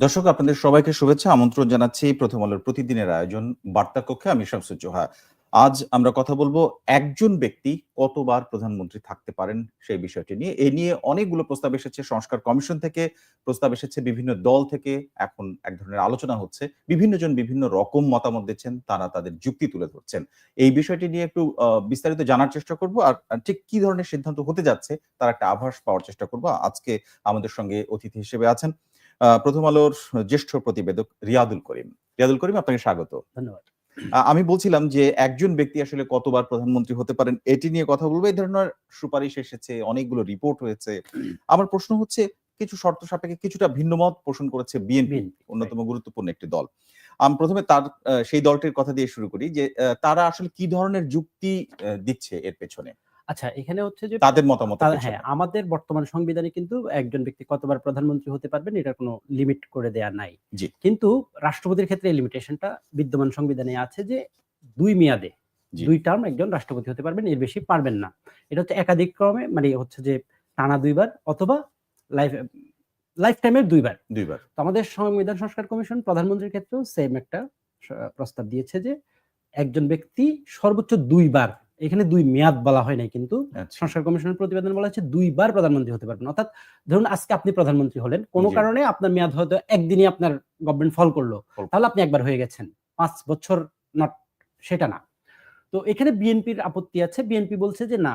দর্শক, আপনাদের সবাইকে শুভেচ্ছা। আমন্ত্রণ জানাচ্ছি প্রথম আলোর প্রতিদিনের আয়োজন বার্তা কক্ষে। আমি শামসুজ্জোহা আজ আমরা কথা বলব, একজন ব্যক্তি কতবার প্রধানমন্ত্রী থাকতে পারেন সেই বিষয়টি নিয়ে। এ নিয়ে অনেকগুলো প্রস্তাব এসেছে। সংস্কার কমিশন থেকে প্রস্তাব এসেছে, বিভিন্ন দল থেকে। এখন এক ধরনের আলোচনা হচ্ছে। বিভিন্ন জন বিভিন্ন রকম মতামত দিচ্ছেন, তারা তাদের যুক্তি তুলে ধরছেন। এই বিষয়টি নিয়ে একটু বিস্তারিত জানার চেষ্টা করব। আর ঠিক কি ধরনের সিদ্ধান্ত হতে যাচ্ছে, তার একটা আভাস পাওয়ার চেষ্টা করব। আজকে আমাদের সঙ্গে অতিথি হিসেবে আছেন প্রথম আলোর জ্যেষ্ঠ প্রতিবেদক রিয়াদুল করিম। রিয়াদুল করিম আপনাকে স্বাগত। ধন্যবাদ। আমি বলছিলাম যে একজন ব্যক্তি আসলে কতবার প্রধানমন্ত্রী হতে পারেন এটি নিয়ে কথা বলব। এই ধরনের সুপারিশ এসেছে অনেকগুলো রিপোর্ট হয়েছে। আমার প্রশ্ন হচ্ছে কিছু শর্ত সাপেক্ষে কিছুটা ভিন্ন মত পোষণ করেছে বিএনপি অন্যতম গুরুত্বপূর্ণ একটি দল। আমি প্রথমে তার সেই দলটির কথা দিয়ে শুরু করি যে তারা আসলে কি ধরনের যুক্তি দিচ্ছে এর পেছনে? আচ্ছা এখানে হচ্ছে যে তাদের মতামত হ্যাঁ আমাদের বর্তমান সংবিধানে কিন্তু একজন ব্যক্তি কতবার প্রধানমন্ত্রী হতে পারবেন এটার কোনো লিমিট করে দেয়া নাই। কিন্তু রাষ্ট্রপতির ক্ষেত্রে লিমিটেশনটা বিদ্যমান সংবিধানে আছে যে দুই মেয়াদে দুই টার্ম একজন রাষ্ট্রপতি হতে পারবেন এর বেশি পারবেন না। এটা হচ্ছে একাধিক ক্রমে মানে হচ্ছে যে টানা দুইবার অথবা লাইফ লাইফ টাইমের দুইবার। দুইবার। তো আমাদের সংবিধান সংস্কার কমিশন প্রধানমন্ত্রীর ক্ষেত্রেও সেম একটা প্রস্তাব দিয়েছে যে একজন ব্যক্তি সর্বোচ্চ দুইবার এখানে দুই মেয়াদ বলা হয় নাই কিন্তু আচ্ছা। সংস্কার কমিশনের প্রতিবেদন বলা হচ্ছে দুইবার প্রধানমন্ত্রী হতে পারবেন। অর্থাৎ ধরুন আজকে আপনি প্রধানমন্ত্রী হলেন কোনো। কারণে আপনার মেয়াদ হয়তো একদিনই আপনার গভর্নমেন্ট ফল করল। তাহলে আপনি একবার হয়ে গেছেন। পাঁচ বছর নট সেটা না। তো এখানে বিএনপির আপত্তি আছে। বিএনপি বলছে যে না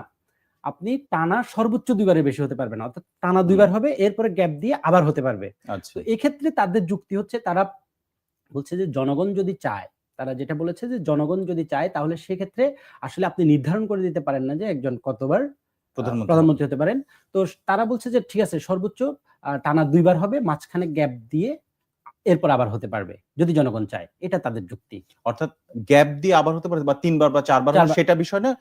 আপনি টানা সর্বোচ্চ দুইবারের বেশি হতে পারবেন না। অর্থাৎ টানা দুইবার হবে এরপরে গ্যাপ দিয়ে আবার হতে পারবে। আচ্ছা। তো এক্ষেত্রে তাদের যুক্তি হচ্ছে তারা বলছে যে জনগণ যদি চায় তারা যেটা বলেছে যে জনগণ যদি চায় তাহলে সেক্ষেত্রে আসলে আপনি নির্ধারণ করে দিতে পারেন না যে একজন কতবার প্রধানমন্ত্রী। হতে পারেন। তো তারা বলছে যে ঠিক আছে সর্বোচ্চ টানা দুইবার হবে মাঝখানে গ্যাপ দিয়ে এরপর আবার হতে পারবে যদি জনগণ চায়। এটা তাদের যুক্তি। অর্থাৎ গ্যাপ দিয়ে আবার হতে পারে বা তিনবার বা চারবার সেটা বিষয় না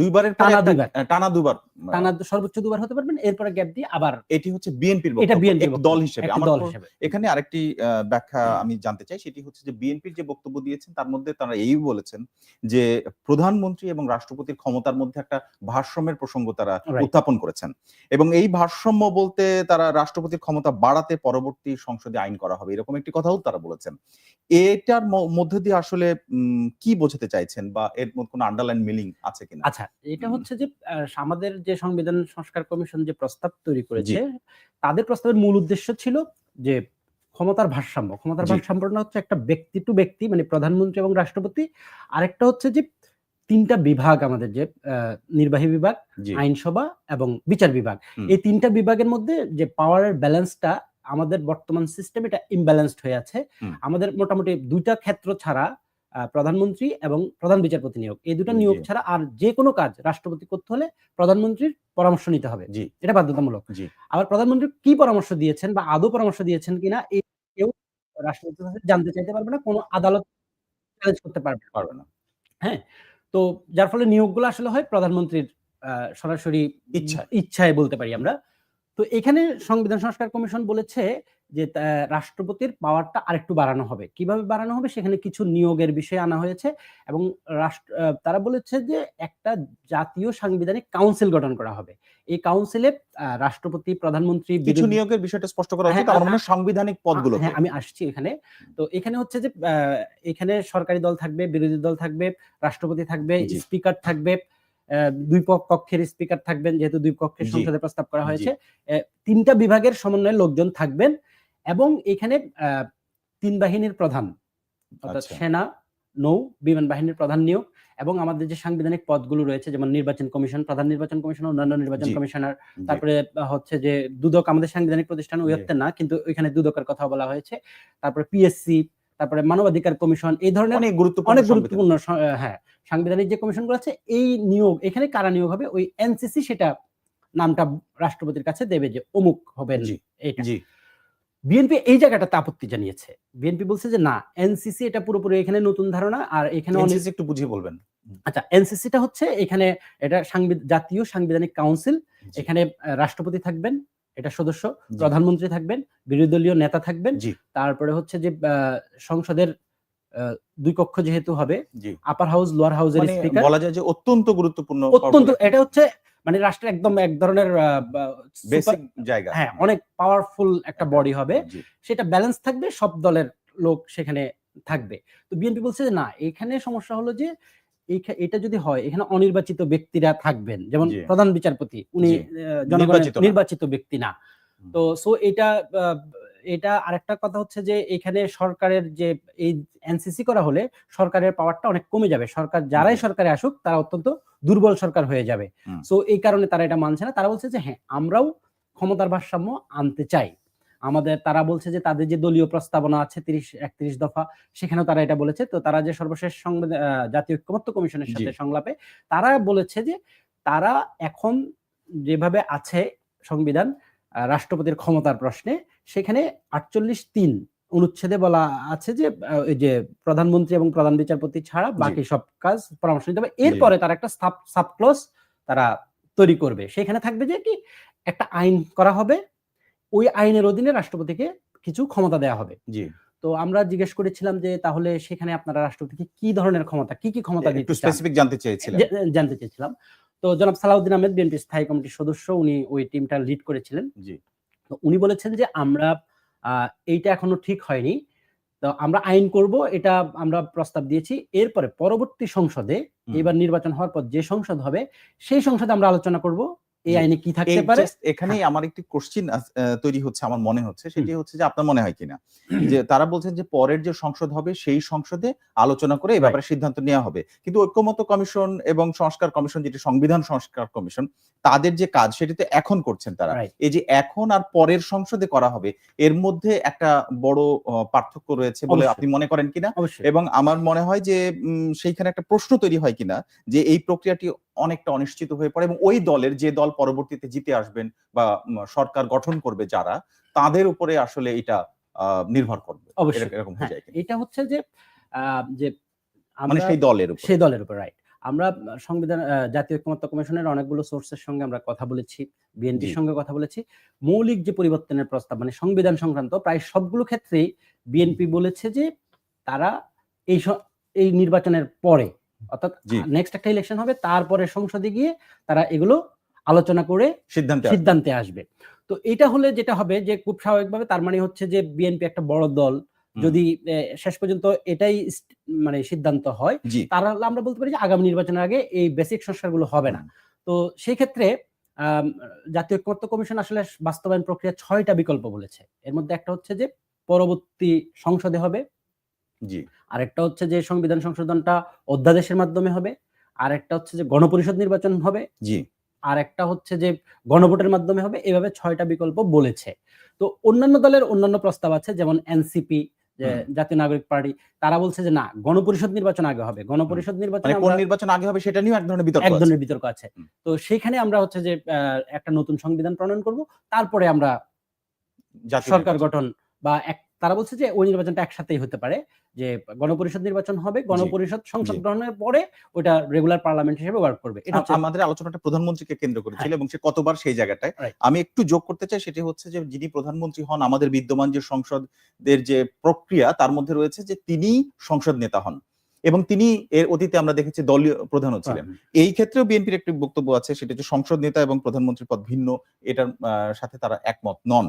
দুইবারের টানা দুইবার। টানা দুবার। টানা সর্বোচ্চ দুবার হতে পারবেন এরপরে গ্যাপ দিয়ে আবার এটি হচ্ছে বিএনপির এটা বিএনপি দল হিসেবে। দল হিসেবে। এখানে আরেকটি ব্যাখ্যা আমি জানতে চাই সেটি হচ্ছে যে বিএনপির যে বক্তব্য দিয়েছেন তার মধ্যে তারা এই বলেছেন যে প্রধানমন্ত্রী এবং রাষ্ট্রপতির ক্ষমতার মধ্যে একটা ভারসাম্যের প্রসঙ্গ তারা উত্থাপন করেছেন। এবং এই ভারসাম্য বলতে তারা রাষ্ট্রপতির ক্ষমতা বাড়াতে পরবর্তী সংসদে আইন করা হবে এরকম একটি কথাও তারা বলেছেন। এটার মধ্যে দিয়ে আসলে কি বোঝাতে চাইছেন বা এর মধ্যে কোনো আন্ডারলাইন মিলিং আছে কিনা? আচ্ছা এটা হচ্ছে যে আমাদের যে সংবিধান সংস্কার কমিশন যে প্রস্তাব তৈরি করেছে তাদের প্রস্তাবের মূল উদ্দেশ্য ছিল যে ক্ষমতার ভারসাম্য ক্ষমতার। ভারসাম্যটা হচ্ছে একটা ব্যক্তি টু ব্যক্তি মানে প্রধানমন্ত্রী এবং রাষ্ট্রপতি আরেকটা হচ্ছে যে তিনটা বিভাগ আমাদের যে আহ, নির্বাহী বিভাগ আইনসভা এবং বিচার বিভাগ। এই তিনটা বিভাগের মধ্যে যে পাওয়ারের ব্যালেন্সটা আমাদের বর্তমান সিস্টেম এটা ইমব্যালেন্সড হয়ে আছে। আমাদের মোটামুটি দুইটা ক্ষেত্র ছাড়া প্রধানমন্ত্রী এবং প্রধান বিচারপতি নিয়োগ। এই দুটো নিয়োগ ছাড়া আর যে কোনো কাজ রাষ্ট্রপতি করতে হলে প্রধানমন্ত্রীর পরামর্শ নিতে হবে। জি। এটা বাধ্যতামূলক। জি। আবার প্রধানমন্ত্রী কি পরামর্শ দিয়েছেন বা আদৌ পরামর্শ দিয়েছেন কিনা এই কেউ রাষ্ট্রপতির কাছে জানতে চাইতে পারবে না কোনো আদালত চ্যালেঞ্জ করতে পারবে না। পারবে না। তো যার ফলে নিয়োগগুলো আসলে হয় প্রধানমন্ত্রীর আহ, সরাসরি ইচ্ছায়। ইচ্ছায় বলতে পারি আমরা। তো এখানে সংবিধান সংস্কার কমিশন বলেছে যে রাষ্ট্রপতির পাওয়ারটা আরেকটু বাড়ানো হবে। কীভাবে বাড়ানো হবে সেখানে কিছু নিয়োগের বিষয়ে আনা হয়েছে এবং রাষ্ট্র তারা বলেছে যে একটা জাতীয় সাংবিধানিক কাউন্সিল গঠন করা হবে। এই কাউন্সিলে রাষ্ট্রপতি প্রধানমন্ত্রী কিছু নিয়োগের বিষয়টা স্পষ্ট করা উচিত হ্যাঁ, আমার মনে হয় সাংবিধানিক পদগুলো হ্যাঁ আমি আসছি এখানে। তো এখানে হচ্ছে যে আহ, এখানে সরকারি দল থাকবে বিরোধী দল থাকবে রাষ্ট্রপতি থাকবে স্পিকার থাকবে দুই কক্ষের স্পিকার থাকবেন যেহেতু দুই পক্ষের জি। সংসদে প্রস্তাব করা হয়েছে তিনটা বিভাগের সমন্বয়ে লোকজন থাকবেন এবং এখানে তিন বাহিনীর প্রধান অর্থাৎ আচ্ছা। সেনা নৌ বিমান বাহিনীর প্রধান নিয়োগ এবং আমাদের যে সাংবিধানিক পদগুলো রয়েছে যেমন নির্বাচন কমিশন প্রধান নির্বাচন কমিশন অন্যান্য নির্বাচন কমিশনার তারপরে হচ্ছে যে দুদক আমাদের সাংবিধানিক প্রতিষ্ঠান। উইয়াতে না কিন্তু ওইখানে দুদকের কথা বলা হয়েছে তারপরে পিএসসি তারপরে মানবাধিকার কমিশন এই ধরনের অনেক গুরুত্বপূর্ণ অনেক গুরুত্বপূর্ণ হ্যাঁ সাংবিধানিক যে কমিশনগুলো আছে এই নিয়োগ এখানে কারা নিয়োগ হবে? ওই এনসিসি সেটা নামটা রাষ্ট্রপতির কাছে দেবে যে অমুক হবেন জি, এটা জি। বিএনপি এই জায়গাটাতে আপত্তি জানিয়েছে। বিএনপি বলছে যে না এনসিসি এটা পুরোপুরি এখানে নতুন ধারণা আর এখানে অনেক একটু বুঝিয়ে বলবেন। আচ্ছা এনসিসিটা হচ্ছে এখানে এটা জাতীয় সাংবিধানিক কাউন্সিল এখানে রাষ্ট্রপতি থাকবেন এটা সদস্য প্রধানমন্ত্রী থাকবেন বিরোধী দলীয় নেতা থাকবেন। তারপরে হচ্ছে যে সংসদের দুই কক্ষ যেহেতু হবে আপার হাউস লোয়ার হাউসের স্পিকার বলা যায় যে অত্যন্ত গুরুত্বপূর্ণ অত্যন্ত এটা হচ্ছে মানে রাষ্ট্রের একদম এক ধরনের বেসিক জায়গা। হ্যাঁ অনেক পাওয়ারফুল একটা বডি হবে। সেটা ব্যালেন্স থাকবে সব দলের লোক সেখানে থাকবে। তো বিএনপি বলছে যে না এখানে সমস্যা হলো যে এটা যদি হয় এখানে অনির্বাচিত ব্যক্তিরা থাকবেন। যেমন প্রধান বিচারপতি উনি জনগণের নির্বাচিত ব্যক্তি না। তো সো এটা এটা আরেকটা কথা হচ্ছে যে এখানে সরকারের যে এই এনসিসি করা হলে সরকারের পাওয়ারটা অনেক কমে যাবে। সরকার যারাই সরকারে আসুক তারা অত্যন্ত দুর্বল সরকার হয়ে যাবে। সো এই কারণে তারা এটা মানছে না। তারা বলছে যে হ্যাঁ আমরাও ক্ষমতার ভারসাম্য আনতে চাই। আমাদের তারা বলছে যে তাদের যে দলীয় প্রস্তাবনা আছে তিরিশ একত্রিশ দফা সেখানেও তারা এটা বলেছে। তো তারা যে সর্বশেষ জাতীয় ঐক্যমত্য কমিশনের সাথে সংলাপে তারা বলেছে যে তারা এখন যেভাবে আছে সংবিধান রাষ্ট্রপতির ক্ষমতার প্রশ্নে সেখানে আটচল্লিশ তিন অনুচ্ছেদে বলা আছে যে ওই যে প্রধানমন্ত্রী এবং প্রধান বিচারপতি ছাড়া বাকি সব কাজ পরামর্শ নিতে হবে। এরপরে তারা একটা সাব সাবক্লস তারা তৈরি করবে। সেখানে থাকবে যে কি একটা আইন করা হবে ওই আইনের অধীনে রাষ্ট্রপতিকে কিছু ক্ষমতা দেওয়া হবে। জি। তো আমরা জিজ্ঞেস করেছিলাম যে তাহলে সেখানে আপনারা রাষ্ট্রপতিকে কি ধরনের ক্ষমতা কি কি ক্ষমতা একটু স্পেসিফিক জানতে চেয়েছিলেন। জানতে চেয়েছিলাম। তো জনাব সালাউদ্দিন আহমেদ বিএনপি স্থায়ী কমিটির সদস্য উনি ওই টিমটা লিড করেছিলেন। জি। তো উনি বলেছেন যে আমরা আহ, এইটা এখনও ঠিক হয়নি। তো আমরা আইন করব এটা আমরা প্রস্তাব দিয়েছি। এরপরে পরবর্তী সংসদে এবার নির্বাচন হওয়ার পর যে সংসদ হবে সেই সংসদে আমরা আলোচনা করব। এই। আইনে কি থাকতে পারে? এখানেই আমার একটি কোশ্চিন তৈরি হচ্ছে আমার মনে হচ্ছে। সেটি হচ্ছে যে আপনার মনে হয় কিনা? যে তারা বলছেন যে পরের যে সংসদ হবে সেই সংসদে আলোচনা করে এই ব্যাপারে সিদ্ধান্ত নেওয়া হবে। কিন্তু ঐক্যমত কমিশন এবং সংস্কার কমিশন যেটি সংবিধান সংস্কার কমিশন তাদের যে কাজ সেটি তো এখন করছেন তারা। এই যে এখন আর পরের সংসদে করা হবে এর মধ্যে একটা বড় পার্থক্য রয়েছে বলে আপনি মনে করেন কিনা? এবং আমার মনে হয় যে উম, সেইখানে একটা প্রশ্ন তৈরি হয় কিনা? যে এই প্রক্রিয়াটি অনেকটা অনিশ্চিত হয়ে পড়ে এবং ওই দলের যে দল পরবর্তীতে জিতে আসবেন বা সরকার গঠন করবে যারা তাদের উপরে আসলে এটা নির্ভর করবে। এরকম- হয়ে হ্যাঁ, যায় এটা হচ্ছে যে যে মানে সেই দলের উপর। সেই দলের উপর রাইট আমরা সংবিধান জাতীয় ঐক্যমত্য কমিশনের অনেকগুলো সোর্সের সঙ্গে আমরা কথা বলেছি বিএনপির সঙ্গে কথা বলেছি। মৌলিক যে পরিবর্তনের প্রস্তাব মানে সংবিধান সংক্রান্ত প্রায় সবগুলো ক্ষেত্রেই বিএনপি বলেছে যে তারা এই এই নির্বাচনের পরে অর্থাৎ নেক্সট একটা ইলেকশন হবে তারপরে সংসদে গিয়ে তারা এগুলো আলোচনা করে সিদ্ধান্তে সিদ্ধান্তে আসবে। তো এটা হলে যেটা হবে যে খুব স্বাভাবিকভাবে তার মানে হচ্ছে যে বিএনপি একটা বড় দল যদি শেষ পর্যন্ত এটাই মানে সিদ্ধান্ত হয় তাহলে আমরা বলতে পারি যে আগামী নির্বাচনের আগে এই বেসিক সংস্কারগুলো হবে না। তো সেই ক্ষেত্রে জাতীয় ঐক্যমত্য কমিশন আসলে বাস্তবায়ন প্রক্রিয়া ছয়টা বিকল্প বলেছে। এর মধ্যে একটা হচ্ছে যে পরবর্তী সংসদে হবে জি। আরেকটা হচ্ছে যে সংবিধান সংশোধনটা অধ্যাদেশের মাধ্যমে হবে আরেকটা হচ্ছে যে গণপরিষদ নির্বাচন হবে জি। আর একটা হচ্ছে যে গণভোটের মাধ্যমে হবে এভাবে ছয়টা বিকল্প বলেছে। তো অন্যান্য দলের অন্যান্য প্রস্তাব আছে যেমন এনসিপি জাতীয় নাগরিক পার্টি তারা বলছে যে না গণপরিষদ নির্বাচন আগে হবে গণপরিষদ নির্বাচন মানে কোন নির্বাচন আগে হবে সেটা নিয়ে এক ধরনের বিতর্ক এক আছে। ধরনের বিতর্ক আছে। তো সেখানে আমরা হচ্ছে যে একটা নতুন সংবিধান প্রণয়ন করব তারপরে আমরা সরকার গঠন বা এক তারা বলছে যে ওই নির্বাচনটা একসাথেই হতে পারে যে গণপরিষদ নির্বাচন হবে গণপরিষদ সংসদ গ্রহণের পরে ওটা রেগুলার পার্লামেন্ট হিসেবে ওয়ার্ক করবে। এটা আমাদের আলোচনাটা প্রধানমন্ত্রীকে কেন্দ্র করেছিল এবং সে কতবার সেই জায়গাটায়। আমি একটু যোগ করতে চাই সেটি হচ্ছে যে যিনি প্রধানমন্ত্রী হন আমাদের বিদ্যমান যে সংসদের যে প্রক্রিয়া তার মধ্যে রয়েছে যে তিনি সংসদ নেতা হন এবং তিনি এর অতীতে আমরা দেখেছি দলীয় প্রধানও ছিলেন। এই ক্ষেত্রেও বিএনপির একটি বক্তব্য আছে সেটা হচ্ছে সংসদ নেতা এবং প্রধানমন্ত্রী পদ ভিন্ন এটার সাথে তারা একমত নন।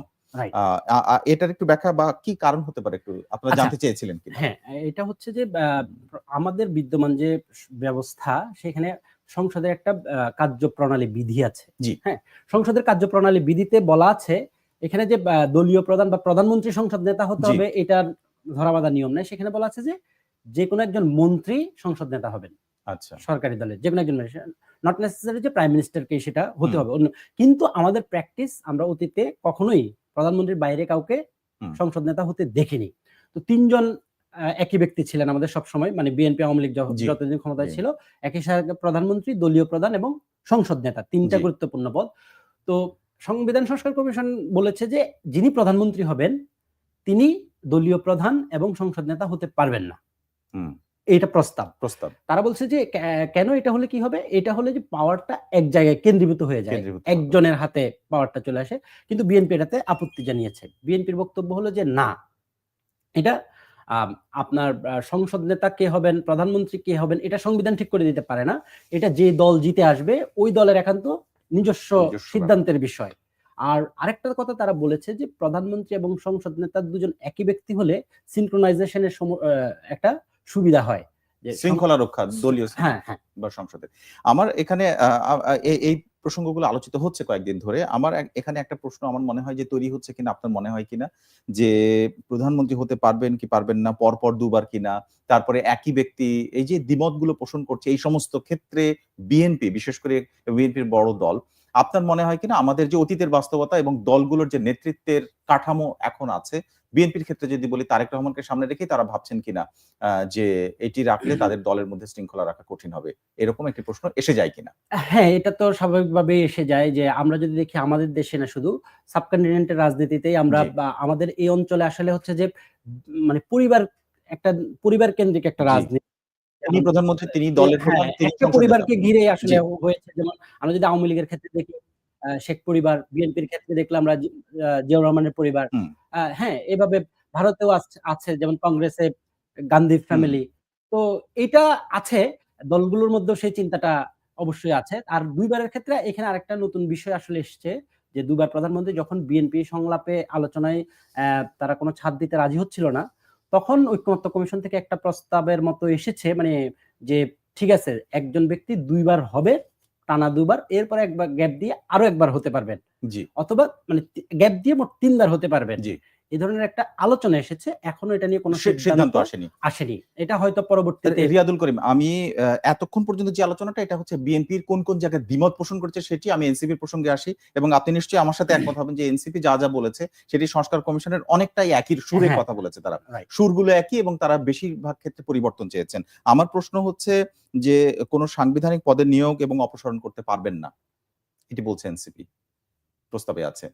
এটার একটু ব্যাখ্যা বা কি কারণ হতে পারে একটু আপনারা আচ্ছা। জানতে চেয়েছিলেন কিনা? হ্যাঁ এটা হচ্ছে যে আমাদের বিদ্যমান যে ব্যবস্থা সেখানে সংসদের একটা কার্যপ্রণালী বিধি আছে। জি। হ্যাঁ সংসদের কার্যপ্রণালী বিধিতে বলা আছে এখানে যে দলীয় প্রধান বা প্রধানমন্ত্রী সংসদ নেতা হতে হবে এটার ধরাবাধা নিয়ম নাই। সেখানে বলা আছে যে যে কোনো একজন মন্ত্রী সংসদ নেতা হবেন। আচ্ছা। সরকারি দলের যে কোনো একজন নট নেসেসারি যে প্রাইম মিনিস্টারকে সেটা হতে হবে। কিন্তু আমাদের প্র্যাকটিস আমরা অতীতে কখনোই প্রধানমন্ত্রীর বাইরে কাউকে সংসদ নেতা হতে দেখিনি। তো তিনজন একই ব্যক্তি ছিলেন আমাদের সব সময় মানে বিএনপি আওয়ামী লীগ যতদিন ক্ষমতায় ছিল একই সাথে প্রধানমন্ত্রী দলীয় প্রধান এবং সংসদ নেতা তিনটা গুরুত্বপূর্ণ পদ। তো সংবিধান সংস্কার কমিশন বলেছে যে যিনি প্রধানমন্ত্রী হবেন তিনি দলীয় প্রধান এবং সংসদ নেতা হতে পারবেন না। এইটা প্রস্তাব। প্রস্তাব। তারা বলছে যে কেন এটা হলে কি হবে? এটা হলে যে পাওয়ারটা এক জায়গায় কেন্দ্রীভূত হয়ে যায়। একজনের হাতে পাওয়ারটা চলে আসে। কিন্তু বিএনপি এটাতে আপত্তি জানিয়েছে। বিএনপির বক্তব্য হলো যে না এটা আপনার সংসদ নেতা কে হবেন প্রধানমন্ত্রী কে হবেন এটা সংবিধান ঠিক করে দিতে পারে না। এটা যে দল জিতে আসবে ওই দলের একান্ত নিজস্ব সিদ্ধান্তের বিষয়। আর আরেকটা কথা তারা বলেছে যে প্রধানমন্ত্রী এবং সংসদ নেতা দুজন একই ব্যক্তি হলে সিনক্রোনাইজেশনের একটা সুবিধা হয় শৃঙ্খলা রক্ষা দলীয় হ্যাঁ হ্যাঁ। বা সংসদে আমার এখানে এই- এই প্রসঙ্গগুলো আলোচিত হচ্ছে কয়েকদিন ধরে। আমার এখানে একটা প্রশ্ন আমার মনে হয় যে তৈরি হচ্ছে কিনা আপনার মনে হয় কিনা? যে প্রধানমন্ত্রী হতে পারবেন কি পারবেন না পরপর দুবার কিনা? তারপরে একই ব্যক্তি এই যে দ্বিমতগুলো পোষণ করছে এই সমস্ত ক্ষেত্রে বিএনপি বিশেষ করে বিএনপির বড় দল আপনার মনে হয় কিনা? আমাদের যে অতীতের বাস্তবতা এবং দলগুলোর যে নেতৃত্বের কাঠামো এখন আছে বিএনপির ক্ষেত্রে যদি বলি তারেক রহমানকে সামনে রেখেই তারা ভাবছেন কিনা যে এটি রাখলে তাদের দলের মধ্যে শৃঙ্খলা রাখা কঠিন হবে? এরকম একটি প্রশ্ন এসে যায় কিনা? হ্যাঁ এটা তো স্বাভাবিকভাবে এসে যায় যে আমরা যদি দেখি আমাদের দেশে না শুধু সাবকন্টিনেন্টের রাজনীতিতেই আমরা বা আমাদের এই অঞ্চলে আসলে হচ্ছে যে মানে পরিবার একটা পরিবার কেন্দ্রিক একটা রাজনীতি। তিনি প্রধানমন্ত্রী তিনি দলের হ্যাঁ, প্রধান একটা পরিবারকে ঘিরে আসলে হয়েছে। যেমন আমরা যদি আওয়ামী লীগের ক্ষেত্রে দেখি শেখ পরিবার বিএনপির ক্ষেত্রে দেখলাম আমরা জিয়াউর রহমানের পরিবার। হ্যাঁ এভাবে ভারতেও আছে যেমন কংগ্রেসে গান্ধী ফ্যামিলি তো এটা আছে দলগুলোর মধ্যেও সেই চিন্তাটা অবশ্যই আছে। আর দুইবারের ক্ষেত্রে এখানে আরেকটা নতুন বিষয় আসলে এসছে যে দুবার প্রধানমন্ত্রী যখন বিএনপি সংলাপে আলোচনায় আহ, তারা কোনো ছাদ দিতে রাজি হচ্ছিল না তখন ঐক্যমত্য কমিশন থেকে একটা প্রস্তাবের মতো এসেছে মানে যে ঠিক আছে একজন ব্যক্তি দুইবার হবে টানা দুবার এরপরে একবার গ্যাপ দিয়ে আরও একবার হতে পারবেন। জি। অথবা মানে গ্যাপ দিয়ে মোট তিনবার হতে পারবেন। জি। এই ধরনের একটা আলোচনা এসেছে। এখনও এটা নিয়ে কোনো সিদ্ধান্ত আসেনি। আসেনি। এটা হয়তো পরবর্তীতে রিয়াদুল করিম আমি এতক্ষণ পর্যন্ত যে আলোচনাটা এটা হচ্ছে বিএনপির কোন কোন জায়গায় দ্বিমত পোষণ করেছে সেটি আমি এনসিপির প্রসঙ্গে আসি এবং আপনি নিশ্চয়ই আমার সাথে একমত হবেন যে এনসিপি যা যা বলেছে সেটি সংস্কার কমিশনের অনেকটাই একই সুরে হ্যাঁ। কথা বলেছে তারা। সুরগুলো একই এবং তারা বেশিরভাগ ক্ষেত্রে পরিবর্তন চেয়েছেন। আমার প্রশ্ন হচ্ছে যে কোনো সাংবিধানিক পদের নিয়োগ এবং অপসারণ করতে পারবেন না? এটি বলছে এনসিপি। প্রস্তাবে আছে।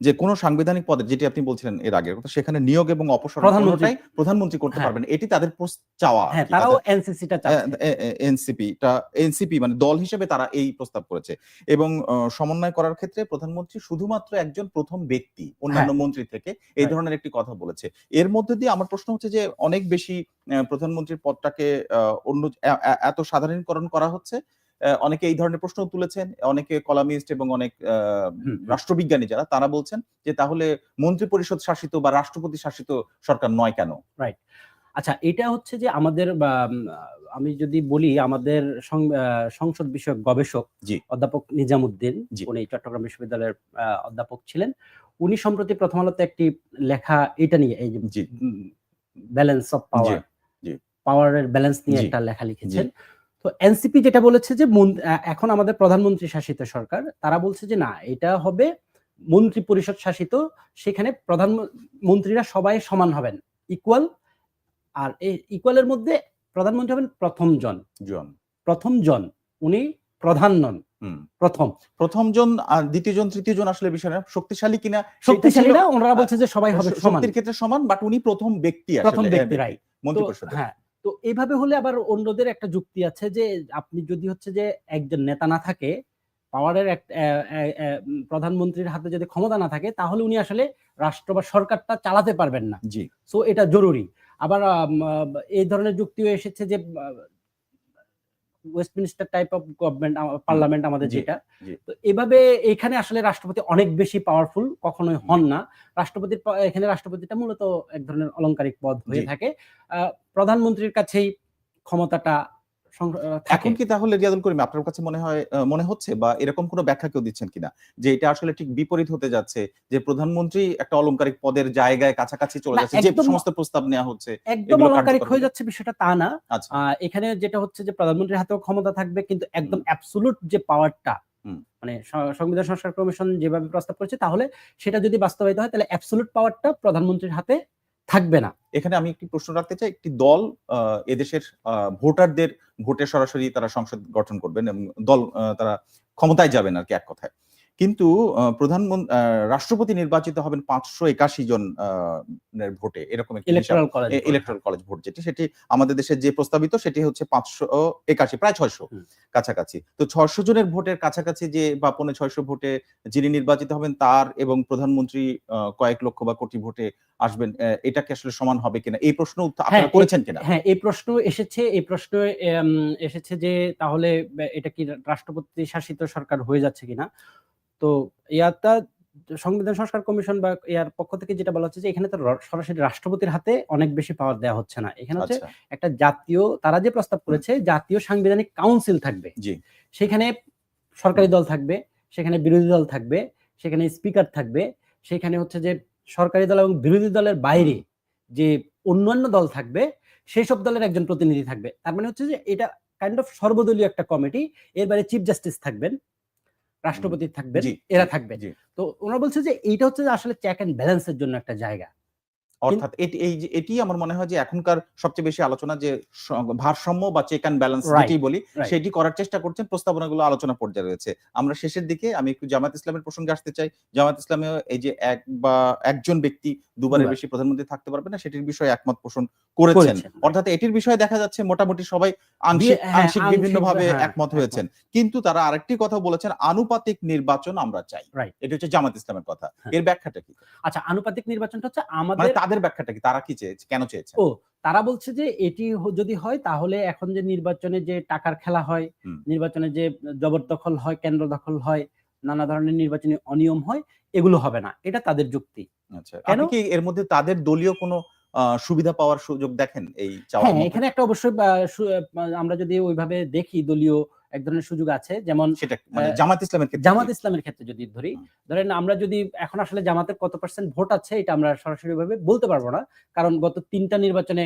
যে কোন সাংবিধানিক পদে যেটি আপনি বলছিলেন এর আগের কথা সেখানে নিয়োগ এবং অপসারণ প্রধানমন্ত্রী- প্রধানমন্ত্রী করতে হ্যাঁ। পারবেন। এটি তাদের চাওয়া হ্যাঁ তারাও এনসিসিটা এনসিপি টা এনসিপি মানে দল হিসেবে তারা এই প্রস্তাব করেছে। এবং সমন্বয় করার ক্ষেত্রে প্রধানমন্ত্রী শুধুমাত্র একজন প্রথম ব্যক্তি অন্যান্য মন্ত্রী থেকে এই হ্যাঁ। ধরনের একটি কথা বলেছে। এর মধ্যে দিয়ে আমার প্রশ্ন হচ্ছে যে অনেক বেশি প্রধানমন্ত্রীর পদটাকে অন্য এত সাধারণীকরণ করা হচ্ছে? অনেকে এই ধরনের প্রশ্ন তুলেছেন অনেকে কলামিস্ট এবং অনেক রাষ্ট্রবিজ্ঞানী যারা তারা বলছেন যে তাহলে মন্ত্রী পরিষদ শাসিত বা রাষ্ট্রপতি শাসিত সরকার নয় কেন? রাইট আচ্ছা এটা হচ্ছে যে আমাদের আমি যদি বলি আমাদের সংসদ বিষয়ক গবেষক। অধ্যাপক নিজামুদ্দিন। উনি চট্টগ্রাম বিশ্ববিদ্যালয়ের অধ্যাপক ছিলেন। উনি সম্প্রতি প্রথম আলোতে একটি লেখা এটা নিয়ে এই যে ব্যালেন্স অফ পাওয়ার। পাওয়ারের ব্যালেন্স নিয়ে একটা লেখা লিখেছেন। তো এনসিপি যেটা বলেছে যে এখন আমাদের প্রধানমন্ত্রী শাসিত সরকার তারা বলছে যে না এটা হবে মন্ত্রী পরিষদ শাসিত সেখানে প্রধান মন্ত্রীরা সবাই সমান হবেন ইকুয়াল আর এই ইকুয়ালের মধ্যে প্রধানমন্ত্রী হবেন প্রথম জন। জন। প্রথম জন উনি প্রধান নন প্রথম। প্রথম জন আর দ্বিতীয় জন তৃতীয় জন আসলে বিষয় না শক্তিশালী কিনা শক্তিশালী না ওনারা বলছে যে সবাই হবে সমান। ক্ষেত্রে সমান বাট উনি প্রথম ব্যক্তি প্রথম ব্যক্তি, right. মন্ত্রী পরিষদে। হ্যাঁ তো এইভাবে হলে আবার অন্যদের একটা যুক্তি আছে যে আপনি যদি হচ্ছে যে একজন নেতা না থাকে পাওয়ারের প্রধানমন্ত্রীর হাতে যদি ক্ষমতা না থাকে তাহলে উনি আসলে রাষ্ট্র বা সরকারটা চালাতে পারবেন না। জি। সো এটা জরুরি। আবার এই ধরনের যুক্তিও এসেছে যে Westminster type of government parliament আমাদের যেটা। তো এভাবে এখানে আসলে রাষ্ট্রপতি অনেক বেশি পাওয়ারফুল কখনোই হন না। রাষ্ট্রপতির এখানে রাষ্ট্রপতিটা মূলত এক ধরনের অলংকারিক পদ হয়ে থাকে। আহ, প্রধানমন্ত্রীর কাছেই ক্ষমতাটা এখন কি তাহলে রিয়াদুল করিম আপনার কাছে মনে হয় মনে হচ্ছে বা এরকম কোনো ব্যাখ্যা কেউ দিচ্ছেন কিনা? যে এটা আসলে ঠিক বিপরীত হতে যাচ্ছে যে প্রধানমন্ত্রী একটা অলংকারিক পদের জায়গায় কাছাকাছি চলে যাচ্ছে যে সমস্ত প্রস্তাব নেওয়া হচ্ছে একদম অলংকারিক হয়ে যাচ্ছে বিষয়টা তা না। আচ্ছা। এখানে যেটা হচ্ছে যে প্রধানমন্ত্রীর হাতেও ক্ষমতা থাকবে কিন্তু একদম। অ্যাবসুলুট যে পাওয়ারটা। মানে সংবিধান সংস্কার কমিশন যেভাবে প্রস্তাব করেছে তাহলে সেটা যদি বাস্তবায়িত হয় তাহলে অ্যাবসুলুট পাওয়ারটা প্রধানমন্ত্রীর হাতে থাকবে না। এখানে আমি একটি প্রশ্ন রাখতে চাই একটি দল আহ, এদেশের আহ, ভোটারদের ভোটে সরাসরি তারা সংসদ গঠন করবেন এবং দল তারা ক্ষমতায় যাবেন আর কি এক কথায়। কিন্তু প্রধানমন্ত্রী রাষ্ট্রপতি নির্বাচিত হবেন পাঁচশো একাশি জন ভোটে এরকম ইলেকট্রাল কলেজ ভোট। যেটি সেটি আমাদের দেশে যে প্রস্তাবিত সেটি হচ্ছে পাঁচশো একাশি প্রায় ছয়শো কাছাকাছি। তো ছয়শো জনের ভোটের কাছাকাছি যে বা পৌনে ছয়শো ভোটে যিনি নির্বাচিত হবেন তার এবং প্রধানমন্ত্রী আহ, কয়েক লক্ষ বা কোটি ভোটে আসবেন এটা কি আসলে সমান হবে কিনা? এই প্রশ্ন হ্যাঁ, আপনারা করেছেন কিনা? হ্যাঁ এই প্রশ্ন এসেছে এই প্রশ্ন এসেছে যে তাহলে এটা কি রাষ্ট্রপতি শাসিত সরকার হয়ে যাচ্ছে কিনা? তো ইয়াটা সংবিধান সংস্কার কমিশন বা ইয়ার পক্ষ থেকে যেটা বলা হচ্ছে যে এখানে তো সরাসরি রাষ্ট্রপতির হাতে অনেক বেশি পাওয়ার দেওয়া হচ্ছে না। এখানে হচ্ছে আচ্ছা। একটা জাতীয় তারা যে প্রস্তাব করেছে জাতীয় সাংবিধানিক কাউন্সিল থাকবে। জি। সেখানে সরকারি দল থাকবে সেখানে বিরোধী দল থাকবে সেখানে স্পিকার থাকবে সেখানে হচ্ছে যে সরকারি দল এবং বিরোধী দলের বাইরে যে অন্যান্য দল থাকবে সেই সব দলের একজন প্রতিনিধি থাকবে। তার মানে হচ্ছে যে এটা কাইন্ড অফ সর্বদলীয় একটা কমিটি এর বাইরে চিফ জাস্টিস থাকবেন রাষ্ট্রপতি থাকবেন এরা থাকবে। তো ওনারা বলছে যে এইটা হচ্ছে যে আসলে চেক অ্যান্ড ব্যালেন্সের জন্য একটা জায়গা। অর্থাৎ এটি এই যে এটি আমার মনে হয় যে এখনকার সবচেয়ে বেশি আলোচনা যে ভারসাম্য বা চেক অ্যান্ড ব্যালেন্স যেটি বলি সেটি করার চেষ্টা করছেন প্রস্তাবনাগুলো আলোচনা পর্যায়ে রয়েছে। আমরা শেষের দিকে আমি একটু জামাত ইসলামের প্রসঙ্গে আসতে চাই। জামাত ইসলামে এই যে এক বা একজন ব্যক্তি দুবারের বেশি প্রধানমন্ত্রী থাকতে পারবে না সেটির বিষয়ে একমত পোষণ করেছেন। অর্থাৎ এটির বিষয়ে দেখা যাচ্ছে মোটামুটি সবাই আংশিক হ্যাঁ, আংশিক আংশিক, বিভিন্ন ভাবে হ্যাঁ, একমত একমত। হয়েছেন। কিন্তু তারা আরেকটি কথা বলেছেন আনুপাতিক নির্বাচন আমরা চাই। এটা হচ্ছে জামাত ইসলামের কথা। হ্যাঁ। এর ব্যাখ্যাটা কি? আচ্ছা আনুপাতিক নির্বাচনটা হচ্ছে মানে আমাদের তাদের ব্যাখ্যাটা কি? তারা কি চেয়েছে? কেন চেয়েছে? ও তারা বলছে যে এটি যদি হয় তাহলে এখন যে নির্বাচনে যে টাকার খেলা হয় নির্বাচনে যে জবরদখল হয় কেন্দ্র দখল হয় নানা ধরনের নির্বাচনী অনিয়ম হয় এগুলো হবে না। এটা তাদের যুক্তি। আচ্ছা কেন? আপনি কি এর মধ্যে তাদের দলীয় কোনো সুবিধা পাওয়ার সুযোগ দেখেন এই হ্যাঁ এখানে একটা অবশ্যই আমরা যদি ওইভাবে দেখি দলীয় এক ধরনের সুযোগ আছে। যেমন সেটা মানে জামাত ইসলামের ক্ষেত্রে জামাত ইসলামের ক্ষেত্রে যদি ধরি ধরেন আমরা যদি এখন আসলে জামাতের কত পার্সেন্ট ভোট আছে এটা আমরা সরাসরি ভাবে বলতে পারব না। কারণ গত তিনটা নির্বাচনে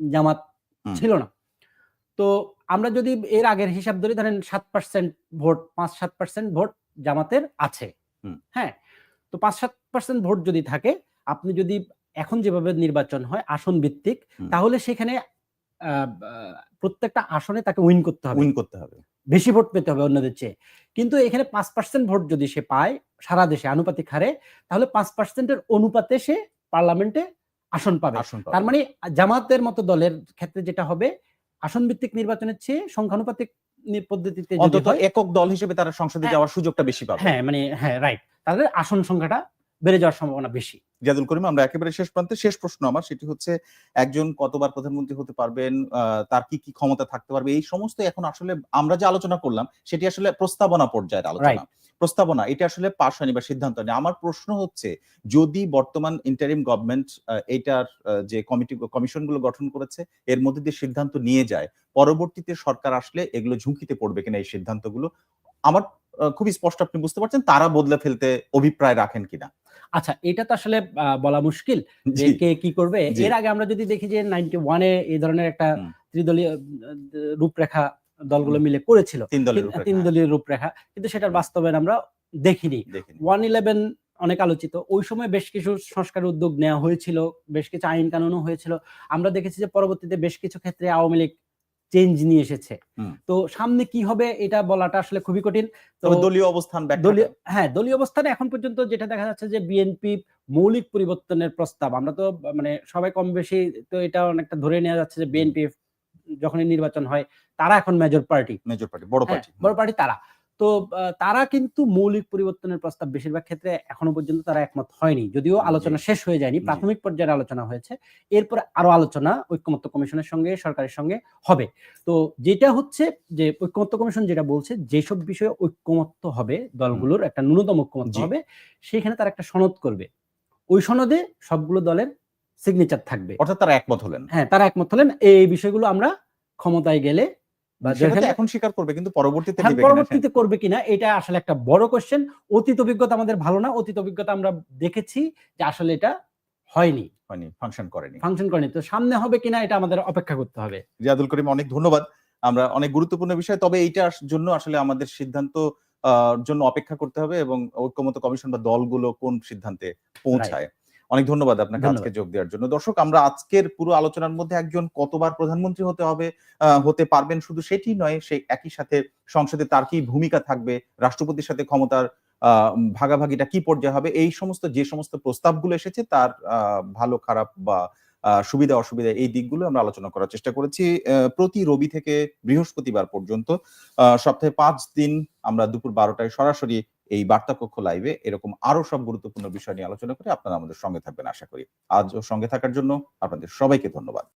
জামাত ছিল না। তো আমরা যদি এর আগের হিসাব ধরি ধরেন সাত পার্সেন্ট ভোট পাঁচ সাত পার্সেন্ট ভোট জামাতের আছে। হ্যাঁ তো পাঁচ সাত পার্সেন্ট ভোট যদি থাকে আপনি যদি এখন যেভাবে নির্বাচন হয় আসন ভিত্তিক তাহলে সেখানে প্রত্যেকটা আসনে তাকে উইন করতে হবে। উইন করতে হবে। বেশি ভোট পেতে হবে অন্যদের চেয়ে। কিন্তু এখানে পাঁচ পার্সেন্ট ভোট যদি সে পায় সারা দেশে আনুপাতিক হারে তাহলে পাঁচ পার্সেন্টের অনুপাতে সে পার্লামেন্টে আসন পাবে। আসন তার মানে জামাতের মতো দলের ক্ষেত্রে যেটা হবে আসন ভিত্তিক নির্বাচনের চেয়ে সংখ্যানুপাতিক পদ্ধতিতে অন্তত একক দল হিসেবে তারা সংসদে হ্যাঁ। যাওয়ার সুযোগটা বেশি পাবে। হ্যাঁ মানে হ্যাঁ রাইট তাদের আসন সংখ্যাটা বেড়ে যাওয়ার সম্ভাবনা বেশি। জিয়াদুল করিম আমরা একেবারে শেষ প্রান্তে। শেষ প্রশ্ন আমার সেটি হচ্ছে একজন কতবার প্রধানমন্ত্রী হতে পারবেন তার কি কি ক্ষমতা থাকতে পারবে এই সমস্ত এখন আসলে আমরা যে আলোচনা করলাম সেটি আসলে প্রস্তাবনা পর্যায়ের আলোচনা। প্রস্তাবনা এটা আসলে পাশ হয়নি বা সিদ্ধান্ত নেই আমার প্রশ্ন হচ্ছে যদি বর্তমান ইন্টারিম গভর্নমেন্ট এইটার আহ, যে কমিটি কমিশনগুলো গঠন করেছে এর মধ্যে দিয়ে সিদ্ধান্ত নিয়ে যায় পরবর্তীতে সরকার আসলে এগুলো ঝুঁকিতে পড়বে কিনা এই সিদ্ধান্তগুলো আমার খুবই স্পষ্ট আপনি বুঝতে পারছেন তারা বদলে ফেলতে অভিপ্রায় রাখেন কিনা। আচ্ছা এটা তো আসলে বলা মুশকিল যে কে কি করবে। এর আগে আমরা যদি দেখি যে নাইনটি ওয়ানে এই ধরনের একটা ত্রিদলীয় রূপরেখা দলগুলো মিলে করেছিল। তিন দলীয় রূপরেখা। কিন্তু সেটার বাস্তবায়ন আমরা দেখিনি। দেখিনি। ওয়ান ইলেভেন অনেক আলোচিত। ওই সময় বেশ কিছু সংস্কার উদ্যোগ নেওয়া হয়েছিল বেশ কিছু আইন কানুনও হয়েছিল। আমরা দেখেছি যে পরবর্তীতে বেশ কিছু ক্ষেত্রে আওয়ামী লীগ চেঞ্জ নিয়ে এসেছে। তো সামনে কি হবে এটা বলাটা আসলে খুবই কঠিন। তবে দলীয় অবস্থান দলীয় হ্যাঁ দলীয় অবস্থানে এখন পর্যন্ত যেটা দেখা যাচ্ছে যে বিএনপি মৌলিক পরিবর্তনের প্রস্তাব আমরা তো মানে সবাই কম বেশি তো এটা অনেকটা ধরে নেওয়া যাচ্ছে যে বিএনপি যখনই নির্বাচন হয় তারা এখন মেজর পার্টি মেজর পার্টি বড় হ্যাঁ, পার্টি বড় পার্টি তারা। তো তারা কিন্তু মৌলিক পরিবর্তনের প্রস্তাব বেশিরভাগ ক্ষেত্রে এখনও পর্যন্ত তারা একমত হয়নি। যদিও আলোচনা শেষ হয়ে যায়নি প্রাথমিক পর্যায়ে আলোচনা হয়েছে। এরপর আরও আলোচনা ঐক্যমত্য কমিশনের সঙ্গে সরকারের সঙ্গে হবে। তো যেটা হচ্ছে যে ঐক্যমত্য কমিশন যেটা বলছে যেসব বিষয়ে ঐক্যমত্য হবে দলগুলোর একটা ন্যূনতম ঐক্যমত্য হবে সেখানে তারা একটা সনদ করবে। ওই সনদে সবগুলো দলের সিগনেচার থাকবে। অর্থাৎ তারা একমত হলেন। হ্যাঁ তারা একমত হলেন। এই বিষয়গুলো আমরা ক্ষমতায় গেলে এখন স্বীকার করবে কিন্তু পরবর্তীতে হ্যাঁ, পরবর্তীতে করবে কিনা এটা আসলে একটা বড় কোশ্চেন অতীত অভিজ্ঞতা আমাদের ভালো না অতীত অভিজ্ঞতা আমরা দেখেছি যে আসলে এটা হয়নি। হয়নি ফাংশন করেনি। ফাংশন করেনি তো সামনে হবে কিনা এটা আমাদের অপেক্ষা করতে হবে। জিয়াদুল করিম অনেক ধন্যবাদ। আমরা অনেক গুরুত্বপূর্ণ বিষয় তবে এইটার জন্য আসলে আমাদের সিদ্ধান্ত আহ, জন্য অপেক্ষা করতে হবে এবং ঐক্যমত কমিশন বা দলগুলো কোন সিদ্ধান্তে পৌঁছায়। অনেক ধন্যবাদ আপনাকে আজকে যোগ দেওয়ার জন্য। দর্শক আমরা আজকের পুরো আলোচনার মধ্যে একজন কতবার প্রধানমন্ত্রী হতে হবে হতে পারবেন শুধু সেটি নয় সে একই সাথে সংসদে তার কি ভূমিকা থাকবে রাষ্ট্রপতির সাথে ক্ষমতার ভাগাভাগিটা কি পর্যায়ে হবে এই সমস্ত যে সমস্ত প্রস্তাবগুলো এসেছে তার ভালো খারাপ বা সুবিধা অসুবিধা এই দিকগুলো আমরা আলোচনা করার চেষ্টা করেছি আহ, প্রতি রবি থেকে বৃহস্পতিবার পর্যন্ত। আহ, সপ্তাহে পাঁচ দিন আমরা দুপুর বারোটায় সরাসরি এই বার্তা কক্ষ লাইভে এরকম আরও সব গুরুত্বপূর্ণ বিষয় নিয়ে আলোচনা করে আপনারা আমাদের সঙ্গে থাকবেন, আশা করি। আজও সঙ্গে থাকার জন্য আপনাদের সবাইকে ধন্যবাদ।